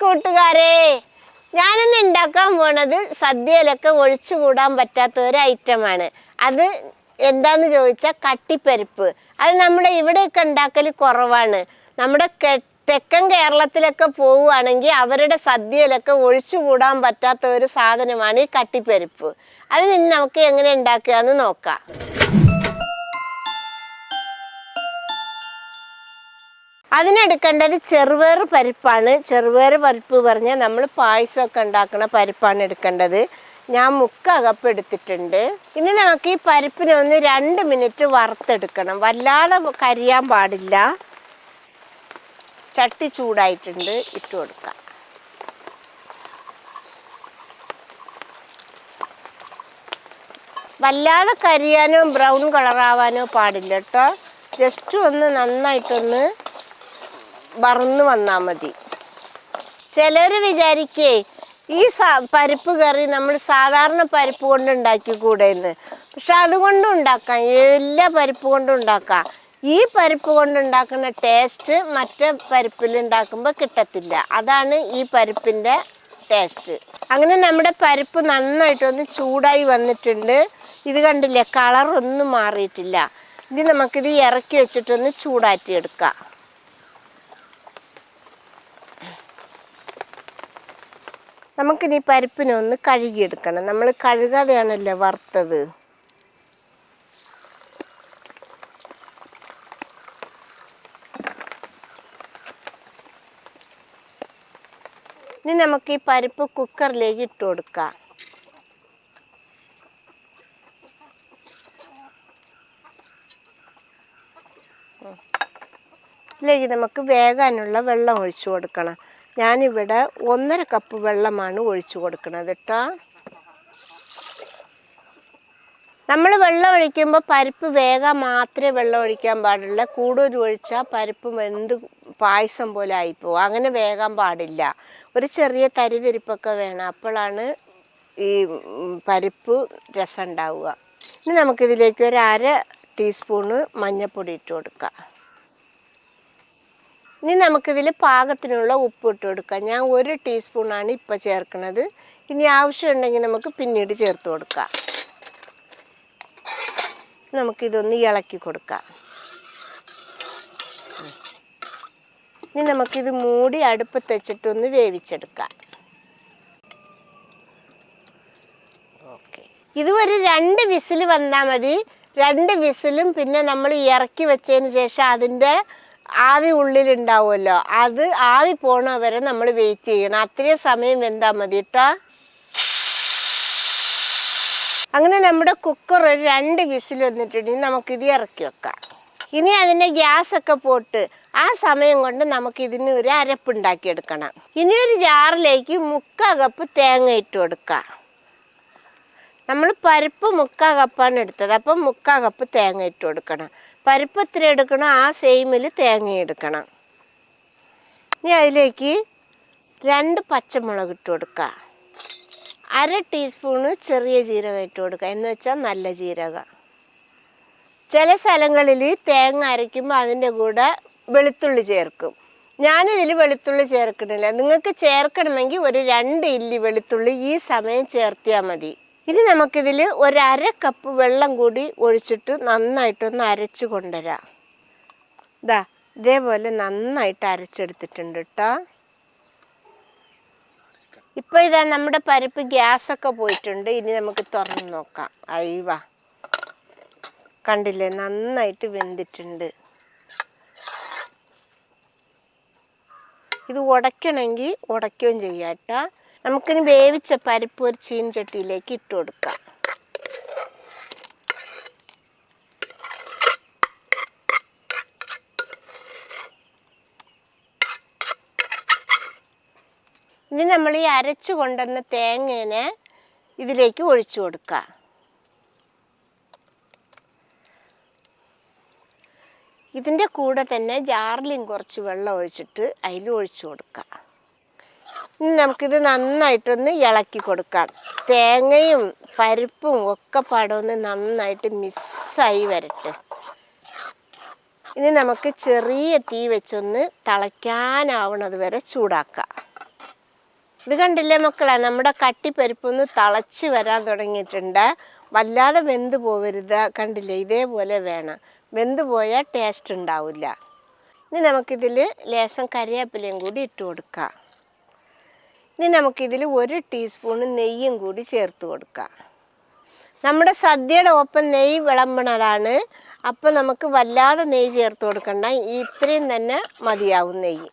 കൂട്ടുകാരെ ഞാനിന്ന് ഉണ്ടാക്കാൻ പോണത് സദ്യയിലൊക്കെ ഒഴിച്ചു കൂടാൻ പറ്റാത്ത ഒരു ഐറ്റമാണ് അത് എന്താന്ന് ചോദിച്ചാൽ കട്ടിപ്പരിപ്പ്. അത് നമ്മുടെ ഇവിടെയൊക്കെ ഉണ്ടാക്കൽ കുറവാണ്. നമ്മുടെ തെക്കൻ കേരളത്തിലൊക്കെ പോവുകയാണെങ്കിൽ അവരുടെ സദ്യയിലൊക്കെ ഒഴിച്ചു കൂടാൻ പറ്റാത്ത ഒരു സാധനമാണ് ഈ കട്ടിപ്പരിപ്പ്. അത് നിന്ന് നമുക്ക് എങ്ങനെ ഉണ്ടാക്കുക എന്ന് നോക്കാം. അതിനെടുക്കേണ്ടത് ചെറുപയർ പരിപ്പാണ്. ചെറുപയർ പരിപ്പ് പറഞ്ഞാൽ നമ്മൾ പായസമൊക്കെ ഉണ്ടാക്കുന്ന പരിപ്പാണ് എടുക്കേണ്ടത്. ഞാൻ മുക്ക കപ്പ് എടുത്തിട്ടുണ്ട്. ഇനി നമുക്ക് ഈ പരിപ്പിനെ ഒന്ന് രണ്ട് മിനിറ്റ് വറുത്തെടുക്കണം. വല്ലാതെ കരിയാൻ പാടില്ല. ചട്ടി ചൂടായിട്ടുണ്ട്. ഇട്ട് കൊടുക്കാം. വല്ലാതെ കരിയാനോ ബ്രൗൺ കളറാവാനോ പാടില്ല കേട്ടോ. ജസ്റ്റ് ഒന്ന് നന്നായിട്ടൊന്ന് വറന്ന് വന്നാൽ മതി. ചിലർ വിചാരിക്കേ ഈ പരിപ്പ് കറി നമ്മൾ സാധാരണ പരിപ്പ് കൊണ്ട് ഉണ്ടാക്കി കൂടെയെന്ന് പക്ഷെ അതുകൊണ്ടും ഉണ്ടാക്കാം എല്ലാ പരിപ്പ് കൊണ്ടും ഉണ്ടാക്കാം. ഈ പരിപ്പ് കൊണ്ട് ഉണ്ടാക്കുന്ന ടേസ്റ്റ് മറ്റേ പരിപ്പിൽ ഉണ്ടാക്കുമ്പോൾ കിട്ടത്തില്ല. അതാണ് ഈ പരിപ്പിന്റെ ടേസ്റ്റ് അങ്ങനെ നമ്മുടെ പരിപ്പ് നന്നായിട്ടൊന്ന് ചൂടായി വന്നിട്ടുണ്ട്. ഇത് കണ്ടില്ലേ കളറൊന്നും മാറിയിട്ടില്ല. ഇനി നമുക്കിത് ഇറക്കി വെച്ചിട്ടൊന്ന് ചൂടാറ്റി എടുക്കാം നമുക്കിനി പരിപ്പിനെ ഒന്ന് കഴുകിയെടുക്കണം. നമ്മൾ കഴുകാതെയാണല്ലോ വറുത്തത്? ഇനി നമുക്ക് ഈ പരിപ്പ് കുക്കറിലേക്ക് ഇട്ട് കൊടുക്കാം. ഇതിലേക്ക് നമുക്ക് വേകാനുള്ള വെള്ളം ഒഴിച്ചു കൊടുക്കണം. ഞാനിവിടെ ഒന്നര കപ്പ് വെള്ളമാണ് ഒഴിച്ചു കൊടുക്കുന്നത് കേട്ടോ. നമ്മൾ വെള്ളം ഒഴിക്കുമ്പോൾ പരിപ്പ് വേഗം മാത്രമേ വെള്ളം ഒഴിക്കാൻ പാടില്ല കൂടുതൽ ഒഴിച്ചാൽ പരിപ്പ് വെന്ത് പായസം പോലെ ആയിപ്പോവും. അങ്ങനെ വേഗം പാടില്ല. ഒരു ചെറിയ തരിതരിപ്പൊക്കെ വേണം. അപ്പോഴാണ് ഈ പരിപ്പ് രസം ഉണ്ടാവുക. ഇനി നമുക്കിതിലേക്ക് ഒരു അര ടീസ്പൂണ് മഞ്ഞൾപ്പൊടി ഇട്ട് കൊടുക്കാം. ഇനി നമുക്കിതിൽ പാകത്തിനുള്ള ഉപ്പ് ഇട്ട് കൊടുക്കാം ഞാൻ ഒരു ടീസ്പൂണാണ് ഇപ്പോൾ ചേർക്കുന്നത് ഇനി ആവശ്യമുണ്ടെങ്കിൽ നമുക്ക് പിന്നീട് ചേർത്ത് കൊടുക്കാം. നമുക്കിതൊന്ന് ഇളക്കി കൊടുക്കാം. ഇനി നമുക്കിത് മൂടി അടുപ്പത്ത് വെച്ചിട്ടൊന്ന് വേവിച്ചെടുക്കാം. ഓക്കെ. ഇതുവരെ രണ്ട് വിസിൽ വന്നാൽ മതി. രണ്ട് വിസിലും പിന്നെ നമ്മൾ ഇറക്കി വെച്ചതിന് ശേഷം അതിന്റെ ആവി ഉള്ളിൽ ഉള്ളിലുണ്ടാവുമല്ലോ. അത് ആവി പോണ വരെ നമ്മൾ വെയിറ്റ് ചെയ്യണം. അത്രയും സമയം വെന്താൽ മതി കേട്ടോ അങ്ങനെ നമ്മുടെ കുക്കർ ഒരു രണ്ട് വിസിൽ വന്നിട്ടുണ്ടെങ്കിൽ നമുക്കിത് ഇറക്കി വെക്കാം. ഇനി അതിന്റെ ഗ്യാസൊക്കെ പോട്ട് ആ സമയം കൊണ്ട് നമുക്ക് ഇതിന് ഒരു അരപ്പുണ്ടാക്കിയെടുക്കണം ഇനി ഒരു ജാറിലേക്ക് മുക്കാ കപ്പ് തേങ്ങ ഇട്ട് കൊടുക്കാം. നമ്മൾ പരിപ്പ് മുക്കാ കപ്പാണ് എടുത്തത്. അപ്പം മുക്കാ കപ്പ് തേങ്ങ ഇട്ട് കൊടുക്കണം. പരിപ്പ് എത്ര എടുക്കണം ആ സെയിമിൽ തേങ്ങ എടുക്കണം. ഇനി അതിലേക്ക് രണ്ട് പച്ചമുളക് ഇട്ട് കൊടുക്കുക. അര ടീസ്പൂണ് ചെറിയ ജീരകം ഇട്ട് കൊടുക്കുക. എന്ന് വെച്ചാൽ നല്ല ജീരകം. ചില സ്ഥലങ്ങളിൽ തേങ്ങ അരയ്ക്കുമ്പോൾ അതിന്റെ കൂടെ വെളുത്തുള്ളി ചേർക്കും. ഞാനിതിൽ വെളുത്തുള്ളി ചേർക്കണില്ല നിങ്ങൾക്ക് ചേർക്കണമെങ്കിൽ ഒരു രണ്ട് ഇല്ലി വെളുത്തുള്ളി ഈ സമയം ചേർത്തിയാൽ മതി. ഇനി നമുക്കിതിൽ ഒരര കപ്പ് വെള്ളം കൂടി ഒഴിച്ചിട്ട് നന്നായിട്ടൊന്ന് അരച്ച് കൊണ്ടുവരാം. ഇതാ ഇതേപോലെ നന്നായിട്ട് അരച്ചെടുത്തിട്ടുണ്ട് കേട്ടോ ഇപ്പോൾ ഇതാ നമ്മുടെ പരിപ്പ് ഗ്യാസൊക്കെ പോയിട്ടുണ്ട്. ഇനി നമുക്ക് തുറന്ന് നോക്കാം. അയ്യവ കണ്ടില്ലേ നന്നായിട്ട് വെന്തിട്ടുണ്ട്. ഇത് ഉടയ്ക്കണമെങ്കിൽ ഉടയ്ക്കുകയും ചെയ്യാം കേട്ടോ നമുക്കിനി വേവിച്ച പരിപ്പ് ഒരു ചീൻചട്ടിയിലേക്ക് ഇട്ട് കൊടുക്കാം. ഇനി നമ്മൾ ഈ അരച്ചു കൊണ്ടുവന്ന തേങ്ങേനെ ഇതിലേക്ക് ഒഴിച്ചു കൊടുക്കുക ഇതിന്റെ കൂടെ തന്നെ ജാറിലും കുറച്ച് വെള്ളം ഒഴിച്ചിട്ട് അതിൽ ഒഴിച്ചു കൊടുക്കുക ഇനി നമുക്കിത് നന്നായിട്ടൊന്ന് ഇളക്കി കൊടുക്കാം. തേങ്ങയും പരിപ്പും ഒക്കെ പാടൊന്ന് നന്നായിട്ട് മിസ്സായി വരട്ടെ. ഇനി നമുക്ക് ചെറിയ തീ വെച്ചൊന്ന് തിളയ്ക്കാനാവണത് വരെ ചൂടാക്കാം. ഇത് കണ്ടില്ലേ മക്കളെ നമ്മുടെ കട്ടിപ്പരിപ്പൊന്ന് തിളച്ച് വരാൻ തുടങ്ങിയിട്ടുണ്ട്. വല്ലാതെ വെന്ത് പോവരുത് കണ്ടില്ലേ? ഇതേപോലെ വേണം. വെന്ത് പോയാൽ ടേസ്റ്റ് ഉണ്ടാവില്ല. ഇനി നമുക്കിതിൽ ലേശം കറിവേപ്പിലയും കൂടി ഇട്ട് കൊടുക്കാം. ഇനി നമുക്കിതിൽ ഒരു ടീസ്പൂണ് നെയ്യും കൂടി ചേർത്ത് കൊടുക്കാം. നമ്മുടെ സദ്യയുടെ ഒപ്പം നെയ്യ് വിളമ്പണതാണ്. അപ്പം നമുക്ക് വല്ലാതെ നെയ്യ് ചേർത്ത് കൊടുക്കണ്ട. ഇത്രയും തന്നെ മതിയാവും നെയ്യ്.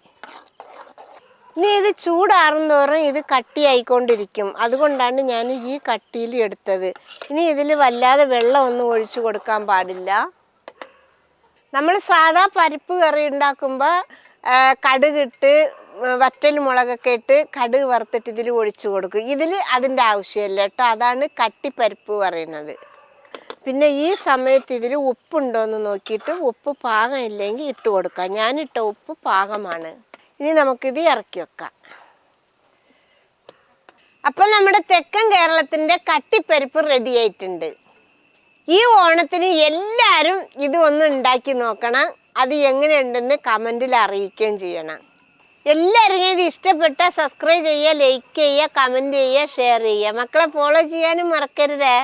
ഇനി ഇത് ചൂടാറുന്തോറും ഇത് കട്ടിയായിക്കൊണ്ടിരിക്കും. അതുകൊണ്ടാണ് ഞാൻ ഈ കട്ടിയിൽ എടുത്തത്. ഇനി ഇതിൽ വല്ലാതെ വെള്ളം ഒന്നും ഒഴിച്ചു കൊടുക്കാൻ പാടില്ല. നമ്മൾ സാധാ പരിപ്പ് കറി ഉണ്ടാക്കുമ്പോൾ കടുകിട്ട് വറ്റൽ മുളകൊക്കെ ഇട്ട് കടുക് വറുത്തിട്ട് ഇതിൽ ഒഴിച്ചു കൊടുക്കും. ഇതിൽ അതിന്റെ ആവശ്യമില്ല കേട്ടോ. അതാണ് കട്ടിപ്പരിപ്പ് പറയുന്നത്. പിന്നെ ഈ സമയത്ത് ഇതിൽ ഉപ്പുണ്ടോ എന്ന് നോക്കിയിട്ട് ഉപ്പ് പാകം ഇല്ലെങ്കിൽ ഇട്ട് കൊടുക്കാം. ഞാനിട്ട ഉപ്പ് പാകമാണ്. ഇനി നമുക്കിത് ഇറക്കി വെക്കാം. അപ്പം നമ്മുടെ തെക്കൻ കേരളത്തിന്റെ കട്ടിപ്പരിപ്പ് റെഡി ആയിട്ടുണ്ട്. ഈ ഓണത്തിന് എല്ലാവരും ഇത് ഒന്ന് ഉണ്ടാക്കി നോക്കണം. അത് എങ്ങനെയുണ്ടെന്ന് കമന്റിൽ അറിയിക്കുകയും ചെയ്യണം. എല്ലാവരും ഇത് ഇഷ്ടപ്പെട്ട സബ്സ്ക്രൈബ് ചെയ്യുക ലൈക്ക് ചെയ്യുക കമന്റ് ചെയ്യുക ഷെയർ ചെയ്യുക. മക്കളെ ഫോളോ ചെയ്യാനും മറക്കരുതേ.